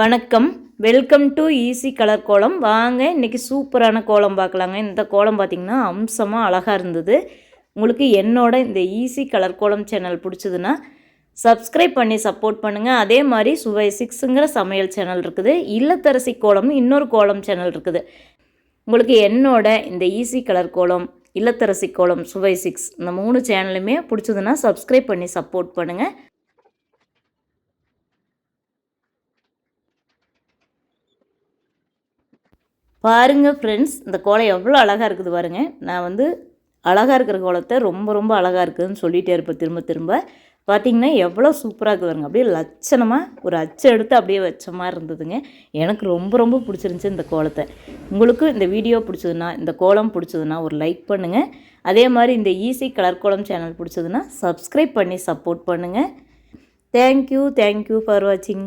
வணக்கம். Welcome to easy colour கோலம் வாங்க இன்றைக்கி சூப்பரான கோலம் பார்க்கலாங்க. இந்த கோலம் பார்த்திங்கன்னா அம்சமாக அழகாக இருந்தது. உங்களுக்கு என்னோட இந்த ஈஸி கலர் கோலம் சேனல் பிடிச்சதுன்னா சப்ஸ்கிரைப் பண்ணி சப்போர்ட் பண்ணுங்கள் அதே மாதிரி சுவை சிக்ஸுங்கிற சமையல் சேனல் இருக்குது. இல்லத்தரசி கோலம் இன்னொரு கோலம் சேனல் இருக்குது. உங்களுக்கு என்னோட இந்த ஈஸி கலர் கோலம் இல்லத்தரசி கோலம் சுவை சிக்ஸ் இந்த மூணு சேனலுமே பிடிச்சதுன்னா சப்ஸ்கிரைப் பண்ணி சப்போர்ட் பண்ணுங்கள் பாருங்கள் ஃப்ரெண்ட்ஸ் இந்த கோலம் எவ்வளோ அழகாக இருக்குது பாருங்க. நான் வந்து அழகாக இருக்கிற கோலத்தை ரொம்ப ரொம்ப அழகாக இருக்குதுன்னு சொல்லிகிட்டே இருப்பேன் திரும்ப திரும்ப. பார்த்தீங்கன்னா எவ்வளோ சூப்பராக இருக்குது பாருங்க. அப்படியே லட்சணமாக ஒரு அச்சு எடுத்து அப்படியே வச்ச மாதிரி இருந்ததுங்க. எனக்கு ரொம்ப ரொம்ப பிடிச்சிருந்துச்சி இந்த கோலத்தை. உங்களுக்கும் இந்த வீடியோ பிடிச்சதுன்னா இந்த கோலம் பிடிச்சதுன்னா ஒரு லைக் பண்ணுங்கள் அதே மாதிரி இந்த ஈஸி கலர் கோலம் சேனல் பிடிச்சதுன்னா சப்ஸ்கிரைப் பண்ணி சப்போர்ட் பண்ணுங்கள் thank you thank you for வாட்சிங்